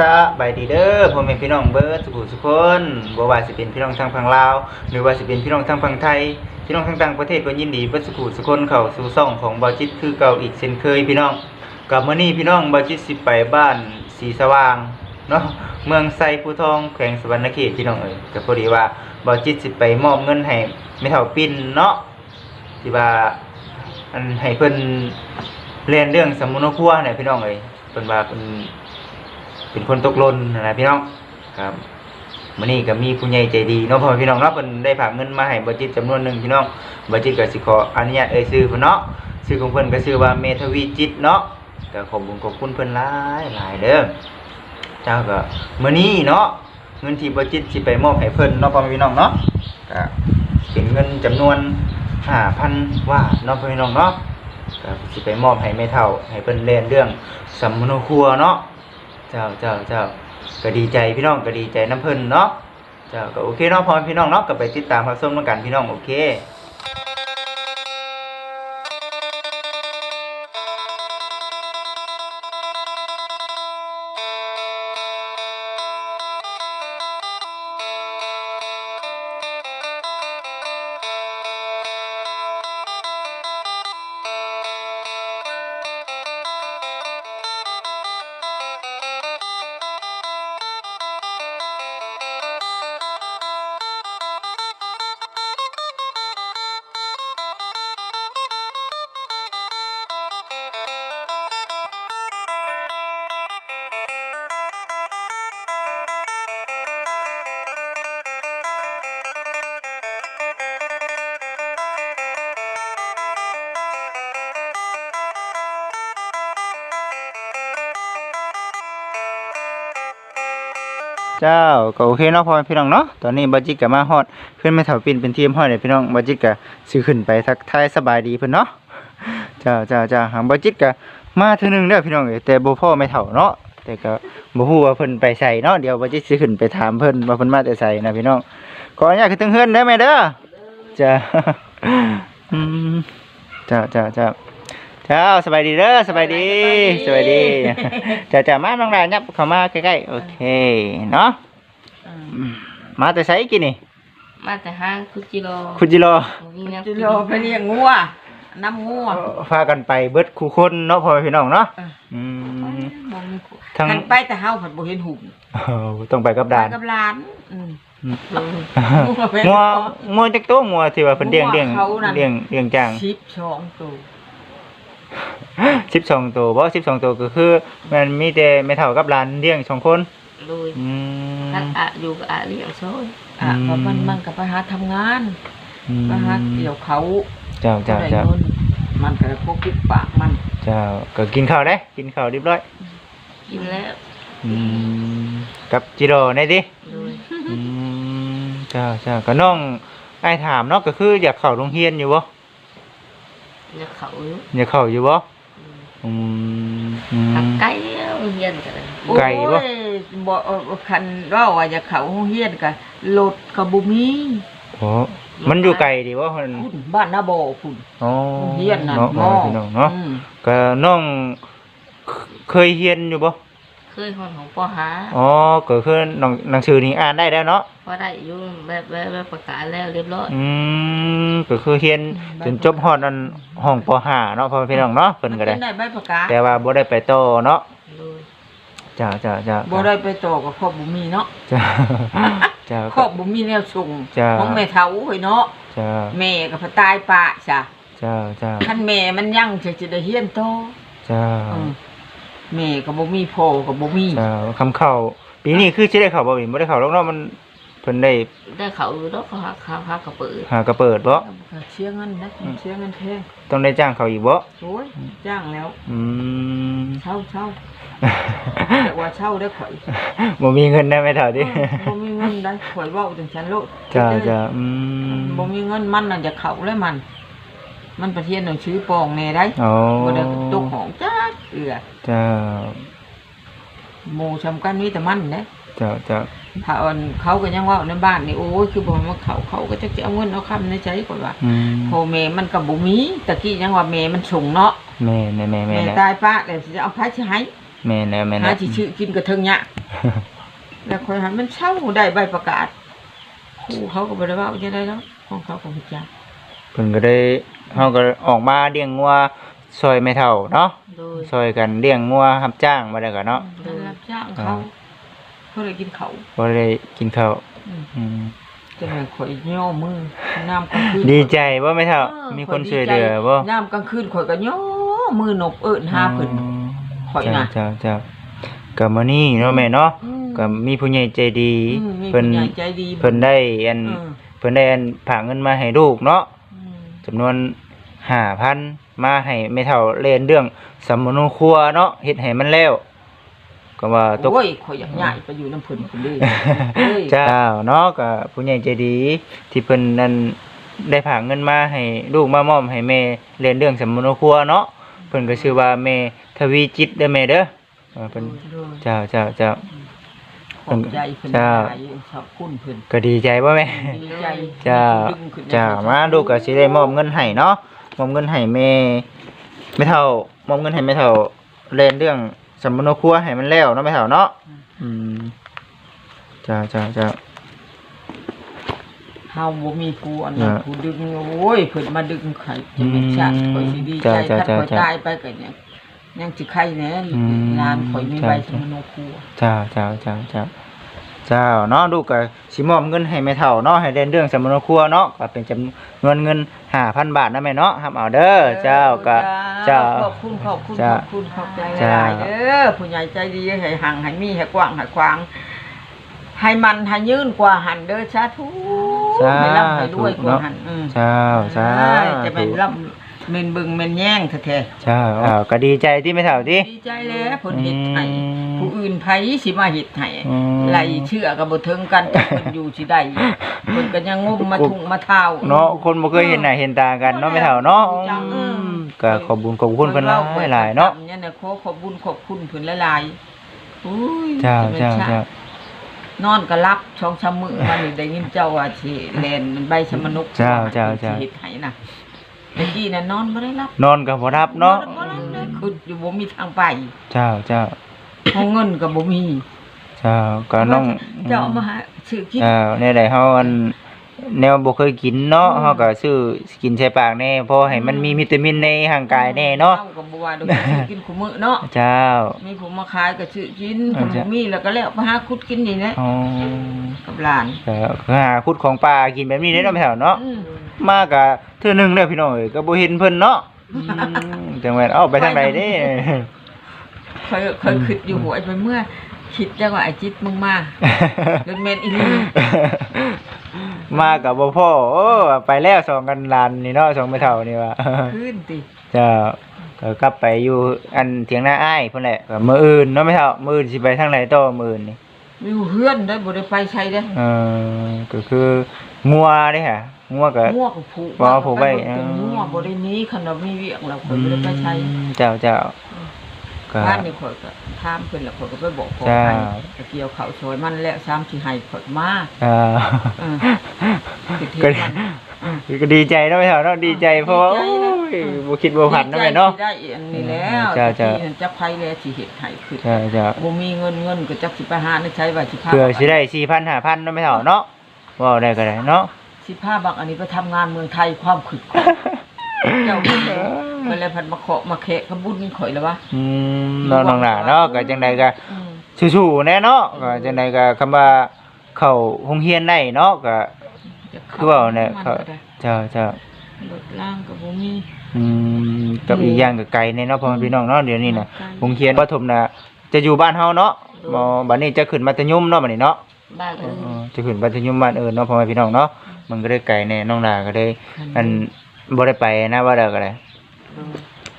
สบายดีเด้อพ่อแม่พี่น้องเบิร์ดสุขุสุคนบ่ว่าสิเป็นพี่น้องทางฝั่งลาว หรือว่าสิเป็นพี่น้องทางฝั่งไทย พี่น้องทางต่างประเทศก็ยินดีเบิดสุขุสุคนเข้าสู่ช่องของเบาจิตคือเก่าอีกเช่นเคยพี่น้องกับมื้อนี้พี่น้องเบาจิตสิไปบ้านสีสว่างเนาะเมืองไซภูทองแขวงสวรรณเขตพี่น้องเอ้ยก็พอดีว่าเบาจิตสิไปมอบเงินให้แม่เฒ่าปิ่นเนาะที่ว่าอันให้เพิ่นเรียนเรื่องสมุนครัวเนี่ยพี่น้องเอ้ยเพิ่นว่าเพิ่น เป็นคนตกหล่นนะนะพี่น้องครับมื้อนี้ก็มีผู้ใหญ่ใจดีเนาะพ่อแม่พี่น้องเนาะเพิ่นได้ฝากเงินมาให้บัจิตจำนวนหนึ่งพี่น้องบัจิตก็สิขออนุญาตเอ่ยชื่อเพิ่นเนาะชื่อของเพิ่นก็ชื่อว่าเมทวีจิตเนาะก็ขอบคุณขอบคุณเพิ่นหลายหลายเด้อเจ้าก็มื้อนี้เนาะเงินที่บัจิตสิไปมอบให้เพิ่นเนาะพ่อแม่พี่น้องเนาะก็เป็นเงินจำนวน5,000บาทเนาะพ่อแม่พี่น้องเนาะก็สิไปมอบให้แม่เฒ่าให้เพิ่นเรียนเรื่องสำมโนครัวเนาะ เจ้าเจ้าเจ้าก็ดีใจพี่น้องก็ดีใจน้ำเพิ่นเนาะเจ้าก็โอเคเนาะพอพี่น้องเนาะก็ไปติดตามรับชมกันพี่น้องโอเค เจ้าก็โอเคเนาะพ่อแม่พี่น้องเนาะตอนนี้บัจิตก็มาฮอดเพื่อนแม่เฒ่าปินเป็นทีมฮอดเลยพี่น้องบัจิตก็สิขึ้นไปทักทายสบายดีเพิ่อนเนาะเจ้าเจ้าเจ้าหางบัจิตก็มาเทื่อนึงเด้อพี่น้องเอ้ยแต่บ่พ่อแม่เฒ่าเนาะแต่ก็บ่ฮู้ว่าเพิ่นไปไสเนาะเดี๋ยวบัจิตสิขึ้นไปถามเพิ่นว่าเพิ่นมาแต่ไสนะพี่น้องขออนุญาตขึ้นถึงเฮือนได้ไหมเด้อจ้าอืมเจ้าเจ้าเจ้า เจ้าสบายดีเด้อสบายดีสบายดีจ้าจ้ามาน้องหลานยับเข้ามาใกล้ๆโอเคเนาะอืมมาแต่ไสกินนี่มาแต่ห้างคุจิโร่คุณจิโรบ่มีแนวจิโลไปเลี้ยงงัวน้ำงัวพากันไปเบิดคู่คนเนาะพ่อแม่พี่น้องเนาะเอออืมบ่มีกูทั้งหันไปแต่เฮาผัดบ่เห็นหุ่มเอ้าต้องไปกับไปด่านกับหลานอืมโดยงัวงัวจักตัวงัวที่ว่าเพิ่นเลี้ยงเลี้ยงงัวเขานั่นเลี้ยงเลี้ยงจ้างชิป สองตัว12ตัวบ่12ตัวก็คือ มันมีแต่แม่เฒ่ากับหลานเลี้ยงสองคนโดยอืมท่านอะอยู่กับอะเลี้ยงโซ่อะอืม เพราะมันมันก็ไปหาทำงานอืมไปหาเกี่ยวเขาเจ้าเจ้าได้เจ้าเงินมันก็พกปิดปากมันเจ้าก็กินข้าวได้ กินข้าวเรียบร้อยกินแล้วอืมกับจิโร่ได้ดิ โดยอืมเจ้าเจ้าก็น้องไอ้ายถามเนาะก็คืออยากเข้าโรงเรียนอยู่บ่จะเขาอยู่อยากเข้าอยู่บ่ อืมอืมทางไกลแล้วเฮียนกันเลยไกลบ่โอ้ยบ่เออคันว่าว่าจะเขาโรงเรียนก็รถก็บ่มีโอ้มันอยู่ไกลดิบ่เพิ่นพุ่นบ้านนาบ่พุ่นอ๋อโรงเรียนน่ะเนาะหม้อพี่น้องเนาะอืมก็น้องเคยเรียนอยู่บ่ เคยฮอนของปอหาอ๋อก็คือหนังหนังสือนี่อ่านได้แล้วเนาะพอได้อยู่แบบแบบแบบประกาศแล้วเรียบร้อยอืมก็คือเรียนจนจบฮอดอันห้องป .5 เนาะพ่อแม่พี่น้องเนาะเพิ่นก็ได้มัได้ใบประกาศแต่ว่าบ่ได้ไปต่อเนาะโดยจ้าจ้าจ้าบ่ได้ไปต่อกับครอบบ่มีเนาะจ้าจ้า ครอบบ่มีแนวส่งจ้าของแม่เฒ่าเฮ้ยเนาะจ้าแม่ก็พตายปะจ้ะจ้าจ้าคันแม่มันยังจะจะได้เฮียนโตจ้าเออ แม่ก็บ่มีพ่อก็บ่มีจ้าคำเข้าปีนี้คือสิได้เข้าบ่อีกบ่ได้เข้าแล้วเนาะมันเพิ่นได้ได้เขาอยู่แล้วเขาหาเขาหากระเปิดหากระเปิดบ่เชียเงินนะเชียเงินแพงต้องได้จ้างเขาอีกบ่โอ้ยจ้างแล้ว อืมเช่าเช่าแต่ว่าเช่าได้ข่อยบ่มีเงินได้ไหมเท่าดิเออบ่มีเงินได้ข่อยเว้าจังฉันโลดจ้าจ้าอืมบ่มีเงินมันน่ะจะเข้าเลยมัน มันประเทศหนังสือปองแน่ได้อ๋อบ่ได้ตกของจ้า เอือจ้าหมู่สำคัญมีแต่มันเด้จ้าจ้าถ้าอ่อนเขาก็ยังเว่าในบ้านนี่โอ้ยคือบอกว่าเขาเขาก็จะเอาเงินเอาคำในใจก่อนว่าอืมพ่อแม่มันกับบุมีตะกี้ยังว่าแม่มันส่งเนาะแม่แม่แม่แม่แม่แม่ตายป้าเลยจะเอาไผสิให้แม่นแล้วแม่นหาแล้วสิชื่อกินกระเทิงยะแล้วคอยหันมันเช่าได้ใบประกาศครูเขาก็บ่ได้ว่าจะได้แล้วของเขาของพิจารเพิ่นก็ได้เฮาก็ออกมาเลี้ยงงัว ซอยแม่เฒ่าเนาะโดยซอยกันเลี้ยงงัวรับจ้างมาได้ก็เนาะ ได้รับจ้างเขาเขาเลยกินเขาบ่ได้กินข้าวอืมอืมจะให้ข่อยย่อมือน้ำกลางคืนดีใจบ่แม่เฒ่า เออมีคนข่ช่วยเหลือบ่น้ำกลางคืนข่อยก็ย่อมือนบเอิ้นหาเพิ่น ข่อยน่ะ เจ้าเจ้าก็มื้อนี้เนาะแม่เนาะอืมก็มีผู้ใหญ่ใจดีอืมมีเพิ่นผู้ใหญ่ใจดีเพิ่นได้อัน เออเพิ่นได้อันฝากเงินมาให้ลูกเนาะอืมจำนวน 5,000มาให้แม่เฒ่าเล่นเรื่องสำมโนครัวเนาะเฮ็ดให้มันแล้วก็ว่าตกโอ้ยข่อยอยากย้ายไปอยู่น้ำเพิ่นพุ่นเด้เอ้ยเจ้าเนาะก็ผู้ใหญ่ใจดี ที่เพิ่นนั้นได้ฝากเงินมาให้ลูกมามอบให้แม่เรียนเรื่องสำมโนครัวเนาะเพิ่นก็ชื่อว่าแม่ทวีจิตเด้อแม่เด้อเออเพิ่นเจ้าเจ้าเจ้าขอบใจเพิ่นเจ้าหลายขอบคุณเพิ่นก็ดีใจบ่แม่ดีใจจ้าดึงขึ้นจ้ามาลูกก็สิได้มอบเงินให้เนาะ มอบเงินให้แม่ไม่เท่ามอบเงินให้ไม่เท่าเรียนเรื่องสำมโนครัวให้มันแล้วเนาะไม่เท่าเนาะอืมจ้าจ้าจ้าเฮาบ่มีผู้อันนั้นอ่าผู้ดึงโอ้ยเพิ่นมาดึงไข่จะเป็นชาติข่อยสิดีใจจ้าถ้าจ้าข่อยจ้าตายไปก็ยังยังสิไข่แหน่อืมนานข่อยมีจ้าใบจ้าสมโนครัวเจ้าเจ้าเจ้าเจ้า เจ้าเนาะลูกก็สิมอบเงินให้แม่เฒ่าเนาะให้เรียนเรื่องสำมโนครัวเนาะก็เป็นจำนวนเงิน5,000 บาทนะแม่เนาะรับเอาเด้อเจ้าก็เจ้า ขอบคุณขอบคุณจ้าขอบคุณขอบใจจ้าหลายๆเด้อผู้ใหญ่ใจดีให้หังให้มีให้กว้างให้ขวางให้มันให้ยืนกว่าหันเด้อสาธุสาธุให้ร่ำให้รวยกว่าเนาะหันอืมเจ้าเจ้าจะเป็นร่ำ เมนบึงเมนแย่งแท้เจ้าอ้าวก็ดีใจที่แม่เฒ่าติๆดีใจแล้วผลเฮ็ดให้อืมผู้อื่นไผสิมาเฮ็ดให้อืมไล่เชื่อก็บ่ถึงกันจักเพิ่นอยู่สิได้เพิ่นก็ยังงมมาทุ่งมาเท้า เนาะคนบ่เคยเห็นหน้าเห็นตากันเนาะแม่เฒ่าเนาะจ้อือืมมก็ขอบคุญขอบคุณเพิ่นหลายหลายๆเนาะเนี่ยนะขอขอบบุญขอบคุณเพิ่นหลายๆอุ้ยเจ้าจะเป็นเจ้าชติเจ้านอนก็รับช่องชะมือมานี่ได้ยินเจ้าว่าสิแลนมันใบชะมนุกเจ้าเจ้าเจ้า สิเฮ็ดให้น่ะ เมื่อกี้น่ะนอนบ่ได้รับนอนก็บ่รับเนาะบ่รับเลยคืออยู่บ่มีทางไปเจ้าเจ้าห้องเงินก็บ่มีเจ้าก็น้องเจ้าเอามาหาซื้อกินเอ่าในใดเฮาอัน แนวบ่เคยกินเนาะเฮาก็ซื้อกินใส่ปากแน่เพอให้มันมีวิตามินในร่างกายแน่เนาะอก็บ่ว่าดอกซื้อกินคุมื้อเนาะเจ้ามีผู้มาขายก็ซื้อกินเอคอนจ้ะบ่มีแล้วก็แล้วไปหาขุดกินนี่แหละอ๋อกับหลานก็คือหาคุดของป่ากินแบบนี้ได้เนาะแม่แถวเนาะอืมมาก็เทื่อหนึงเด้อพี่น้องเอ้ยก็บ่เห็นเพิ่นเนาะอืมจังแม่นเอ้าไปทางใดเด้เคยเคยคิดอยู่หัวไปเมื่อคิดจังว่าไอ้จิตมึงมาเดินเมนอีหลี มากับบ่พ่อโอ้ไปแล้วสองกันลานนี่เนาะสองแม่เฒ่านี่ว่าขึ้นติเจ้าก็กลับไปอยู่อันเถียงนาอ้ายพุ่นแหละก็มื้ออื่นเนาะแม่เฒ่ามื้ออื่นสิไปทางไหนต่อมื้ออื่นนี่มีอยู่เฮือนได้บ่ได้ไปใช้ได้เออก็คืองัวเด้ค่ะงัวก็มั่วกับผูกว่าผูกไว้เป็นมั่วบ่ได้หนี้คันเรามีเวียงเราคนบ่ได้ไปใช้อืมเจ้าเจ้า ก็บ้านนี่ข่อยก็ถามเพิ่นแล้วข่อยก็ไปบอกขอจ้าให้ก็เกี่ยวข้าวซอยมันแล้วซ้ำสิให้ข่อยมาอ่าเออคือเทก็ศมันอืมก็ดีใจเนาะแม่เฒ่าเนาะดีใจเพราะว่าดีโอ้ใจนะยบ่คิดบ่ฝันเนาะแม่เนาะดีใจที่ได้อันนี้แล้วจ้าจ้าที่จะไผแล้วสิเฮ็ดให้คือใช่จ้ะบ่มีเงินเงินก็จักสิไปหาในใช้ว่าสิพาเพื่อสิได้4,000 5,000เนาะแม่เฒ่าเนาะเว้าได้ก็ได้เนาะ สิพาบักอันนี้ไปทำงานเมืองไทยความขึกของ เจ้าพี่ไปแล้วพันมาเคาะมาแคะขบุญข่อยแล้ววะอืมเนาะน้องหลาเนาะก็จังใดก็อืมสู้ๆแน่เนาะก็จังใดก็คำว่าเข้าโรงเรียนได้เนาะก็ จะคือว่าเนี่ยมัเขาก็ได้เจ้าเจ้ารถล่างก็บ่มี อืมกับอีกอย่างก็ไกลแน่เนาะพ่อแม่พี่น้องเนาะเดี๋ยวนี้น่ะไกล โรงเรียนประถมน่ะจะอยู่บ้านเฮาเนาะบ่บัดนี้จะขึ้นมัธยมเนาะบัดนี้เนาะ บ้านเอเออจะขึ้นมัธยมบ้านเอื่นเนาะพ่อแม่พี่น้องเนาะมันก็ได้ไกลแน่น้องหลาก็ได้อัน บ่ได้ไปนะว่าได้ก็ได้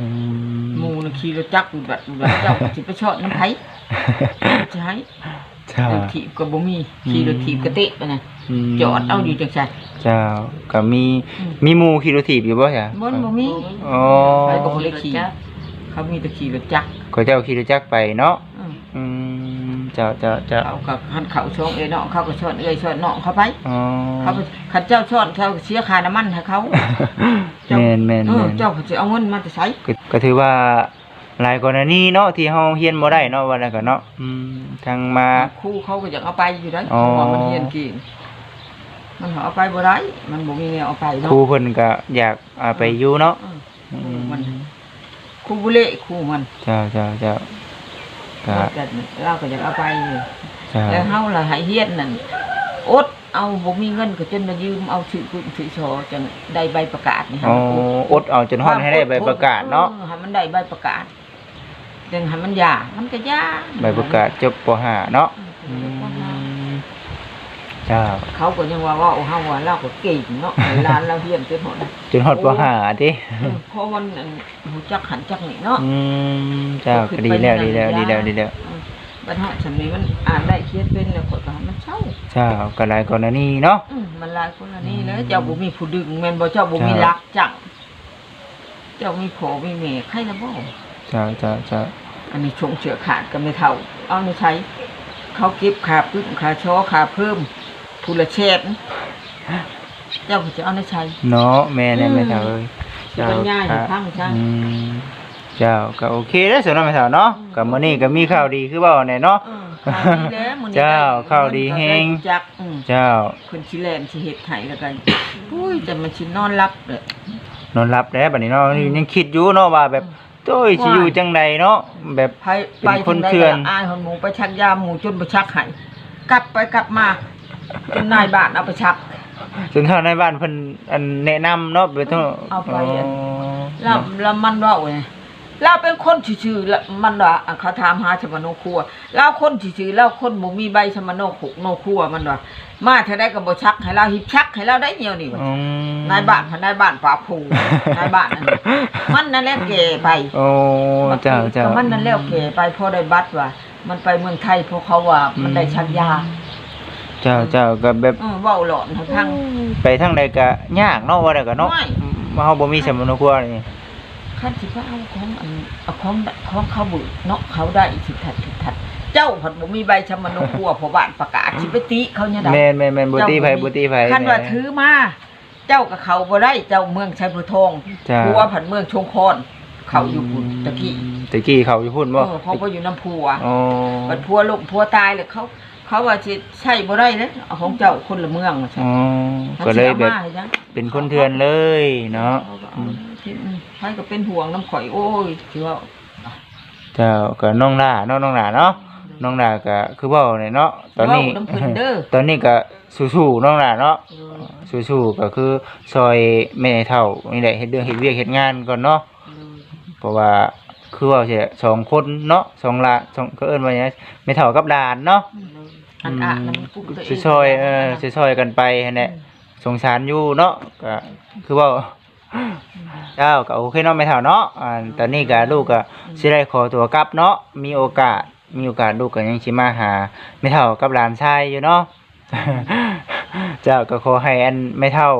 อืมหมูน่ะขี่รถจักรอยู่แบบแบบเจ้าก็สิไปชอดน้ำไผจะให้เจ้ารถถีบก็บ่มีขี่รถถีบก็เตะไปน่ะมจอดเอาอยู่จังซั่น เจ้าก็มีอืม มีหมู่ขี่รถถีบอยู่บ่จ้ะบ่บ่มีอ๋อไปก็บ่ได้ขี่เขามีแต่ขี่รถจักรก็เจ้าขี่รถจักรไปเนาะอืมอืม เจ้าเจ้าเจ้าเขาก็หันเขาช่องเอ้ยเนาะเขาก็ชอนเอ้ยชอนเนาะเขาไปอ๋อเขาไปขันเจ้าชอนเขาเสียค่าน้ำมันให้เขาแม่นแม่นเออแม่นเจ้าก็จะเอาเงินมาจะใช้ก็ก็ถือว่าหลายกรณีเนาะที่เฮาเฮียนบ่ได้เนาะว่าแล้วก็เนาะอืมทางมา ครูเขาก็อยากเอาไปอยู่ได้อ๋อเพราะว่ามันเรียนเก่งมันเอาไปบ่ได้มันบ่มีแนวเอาไปคเนาะรูเพิ่นก็อยากเอาไปอยู่เนาะอืมอืมมันครูบุเล่ครูมันเจ้าเจ้าเจ้าก็แต่ เราก็อยากเอาไปอยู่เจ้าแล้วเฮาล่ะให้เฮียนนั่นอดเอาบ่มีเงินก็จนมายืมเอาถือกุถือชอจังได้ใบประกาศนี่อ๋ออดเอาจนฮอดให้ได้ใบประกาศเนาะออให้มันได้ใบประกาศจังให้มันยามันก็ยาใบประกาศจบป .5 เนาะอืม เจ้า เขาก็ยังว่าว่าเฮาว่าเราก็เก่งเนาะให้ร้านเราเฮียนจนหมดนะจนฮอดป .5 ติเออเพราะมันอันหูจักหันจักนี่เนาะอืมเจ้าก็ดีแล้วดีแล้วดีแล้วดีแล้วอืมบัดฮอดสำนี้มันอ่านได้เขียนเป็นแล้วก็ก็ให้มันเช่าเจ้าก็หลายกรณีเนาะอืมมันหลายคนละนี่เลยเจ้าบ่มีผู้ดึงแม่นบ่เจ้าบ่มีรักจังเจ้ามีผัวมีแม่ใครละบ่เจ้าเจ้าเจ้าอันนี้ชงเชือขาดก็ไม่เท่า เอาไม่ใช้ เขาเก็บขาพึ่งขาช้อขาเพิ่ม ผู้ละเชนเจ้าก็จะเอาในใช้เนาะแม่เนี่ยอืมแม่เฒ่าเอ้ยสิบรรยายให้ฟังจ้ะอืมเจ้าก็โอเคแล้วสำหรับแม่เฒ่าเนาะก็มื้อนี้ก็มีข่าวดีคือเว้าแน่เนาะเออข่าวดีแล้วมื้อนี้เจ้าข่าวดีแฮงจักอืมเจ้าคนชิแลนสิเฮ็ดให้แล้วกันอุ้ยแต่มันสินอนรับเลยนอนรับแล้วบัดนี้เนาะยังคิดอยู่เนาะว่าแบบโต้ยสิอยู่จังใดเนาะแบบไปไปเป็นคนทางใดเถื่อนก็อายคนหมูไปชักยาหมูจนไปชักให้กลับไปกลับมา จนนายบ้านเอาไปชัก จนเท่าในบ้านเพิ่นอันแนะนำเนาะไปต้องเอาไปอัน แล้วแล้วมันว่าไงเราเป็นคนชื่อๆแล้วมันว่าอะเขาถามหาชมโนครัวเราคนชื่อๆเราคนบ่มีใบชมโนขุกโนครัวมันว่ามาเท่าได้ก็บ่ชักให้เราหิบชักให้เราได้เหี่ยวนี่ว่าอืมนายบ้านพันนายบ้านป่าผูนายบ้านนั่นน่ะมันนั่นแหละแก่ไปโอ้เจ้าเจ้าก็มันนั่นแล้วแก่ไปพอได้บัตรว่า มันไปเมืองไทยเพราะเขาว่ามันได้ชักยา เจ้าเจ้าก็แบบเออเว้าหลอนให้ฟังไปทางใดก็ยากเนาะว่าได้ก็เนาะไม่ มาเฮาบ่มีสมนครัวนี่คันสิว่าเอาของอันเอาของของเขาบุเนาะเขาได้สิทัดสิทัด เจ้าผัดบ่มีใบชมโนครัวเพราะบ้านประกาศสิไปติเขาเนี่ยได้แม่นแม่นแม่นบ่ตีไผบ่ตีไผคันว่าถือมาเจ้ากับเขาบ่ได้เจ้าเมืองชัยพุทองจ้าผัวผัดเมืองชงคอนเขาอยู่พุ่นตะกี้ตะกี้เขาอยู่พุ่นเอบ่อเพราะว่าอยู่น้ำผัว อ๋อ บัดผัวลงผัวตายเลยเขา เขาว่าสิใช่บ่ได้เลยเอาของเจ้าคนละเมืองว่าซั่นอ๋อมันก็สิเลยอาแบบมาให้จังเป็นคนเถื่อนเลยเนาะเขาก็อืเอามที่อืมใครก็เป็นห่วงน้ำข่อยโอ้ยสิว่าเจ้าก็น้องหลาเนาะน้องหลาเนาะน้องหลาก็คือเว้าเนี่ยเนาะตอนนี้ เว้าน้ำเพิ่นเด้อ ตอนนี้ก็สู้ๆน้องหลาเนาะ สู้ๆก็คือซอยแม่เฒ่านี่แหละเฮ็ดเรื่องเฮ็ดเวียกเฮ็ดงานก่อนเนาะเพราะว่า คือว่าเสียสองคนเนาะสองหลานสองก็เอิ้นว่าหยังไม่เท่ากับหลานเนาะอันอะน้ำกุ๊กตัวเองสิซอยเออสิซอยกันไปหั่นแหละสงสารอยู่เนาะก็คือว่าเจ้าก็โอเคเนาะไม่เท่าเนาะอ่าตอนนี้ก็ลูกก็สิได้ขอตัวกลับเนาะมีโอกาสมีโอกาสลูกก็ยังสิมาหาไม่เท่ากับหลานชายอยู่เนาะเจ้าก็ขอให้อันไม่เท่า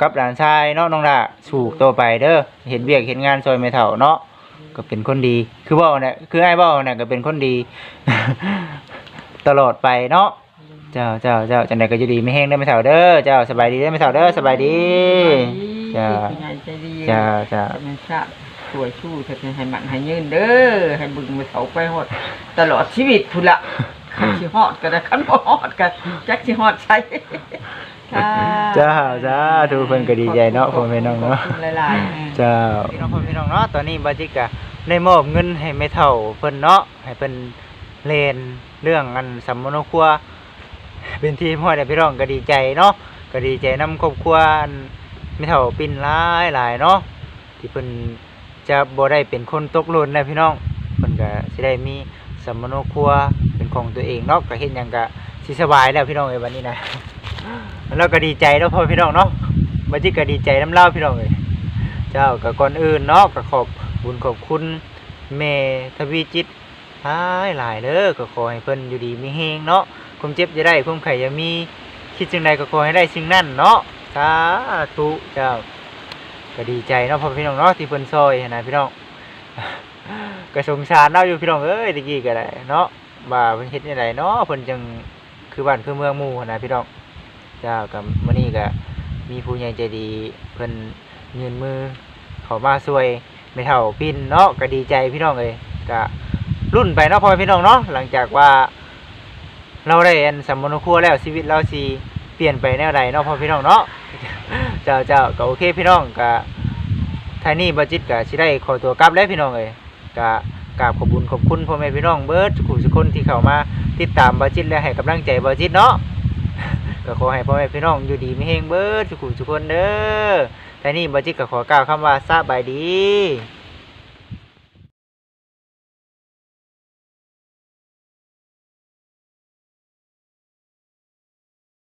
กับหลานชายเนาะน้องละสู่ตัวไปเด้อเห็นเวียกเห็นงานซอยไม่เท่าเนาะ ก็เป็นคนดี คือเว่าเนี่ยคือไอ้เว่าเนี่ยก็เป็นคนดี ตลอดไปเนาะเจ้าเจ้าเจ้าจังใดก็อยู่ดีไม่แห้งได้อไม่เท่าเด้อเจ้าสบายดีได้อไม่เท่าเด้อสบายดีจ้าเป็นไงใจดีเจ้าเจ้าจะมันทราบสวยชู้เธอให้มันให้ยืนเด้อให้บึงไปเขาไปหอดตลอดชีวิตพุ่นละ คันสิฮอดก็ได้คันบ่ฮอดก็จักสิฮอดใช้ค่ะเจ้าเจ้าทุกคนก็ดีใจเนาะพ่อแม่น้องเนาะขบคุณหลายๆเจ้า พี่น้องพ่อพี่น้องเนาะตอนนี้บาจิกะได้มอบเงินให้แม่เฒ่าเพิ่นเนาะให้เพิ่นเรียนเรื่องอันสัมมโนครัว เป็นที่พ่อได้พี่น้องก็ดีใจเนาะก็ดีใจนํครอบครัวอันแม่เฒ่าปิ่นหลายหลายเนาะที่เพิ่นจะบ่ได้เป็นคนตกหล่นนะพี่น้องเพิ่นก็สิได้มีสัมมโนครัว เป็นของตัวเองเนาะก็เฮ็ดหยังก็สิสบายแล้วพี่น้องเอ้ยวันนี้นะแล้วก็ดีใจเนาะพ่อพี่น้องเนาะบาจิกก็ดีใจน้ำเล่าพี่น้องเอ้ยเจ้ากับก่อนอื่นเนาะก็ขอบบุญขอบคุณแม่ทวีจิตหายหลายเด้อก็ขอให้เพิ่นอยู่ดีมีเฮงเนาะความเจ็บจะได้ความไข่จะมีคิดจึงใดก็ขอให้ได้สิ่งนั้นเนาะสาธุเจ้าก็ดีใจเนาะพ่อพี่น้องเนาะที่เพิ่นซอยนะพี่น้องก็สงสารเนาะอยู่พี่น้องเอ้ยตะกี้ก็ได้เนาะ ว่าเพิ่นเฮ็ดจังไดเนาะเพิ่นจังคือบ้านคือเมืองหมู่หั้นนะพี่น้องเจ้ากับมื้อนี้ก็มีผู้ใหญ่ใจดีเพิ่นยืนมือเขามาช่วยไม่เท่าพินเนาะก็ดีใจพี่น้องเลยก็รุ่นไปเนาะพ่อพี่น้องเนาะหลังจากว่า เราได้อันสมมโนครัวแล้วชีวิตเราสิเปลี่ยนไปแนวใดเนาะพ่อพี่น้องเนาะเจ้าเจ้าก็โอเคพี่น้องก็ทานี่บัจิตก็สิได้ขอตัวกลับแล้วพี่น้องเอ้ยก็ กราบขอบุญขอบคุณพ่อแม่พี่น้องเบิร์ดทุกผู้ทุคนที่เข้ามาติดตามบาจิตและให้กำลังใจบาจิตเนาะก็ขอให้พ่อแม่พี่น้องอยู่ดีมีเฮงเบิร์ดสุขุสุคนเด้อแต่นี่บาจิตก็ขอกล่าวคำว่าสบายดี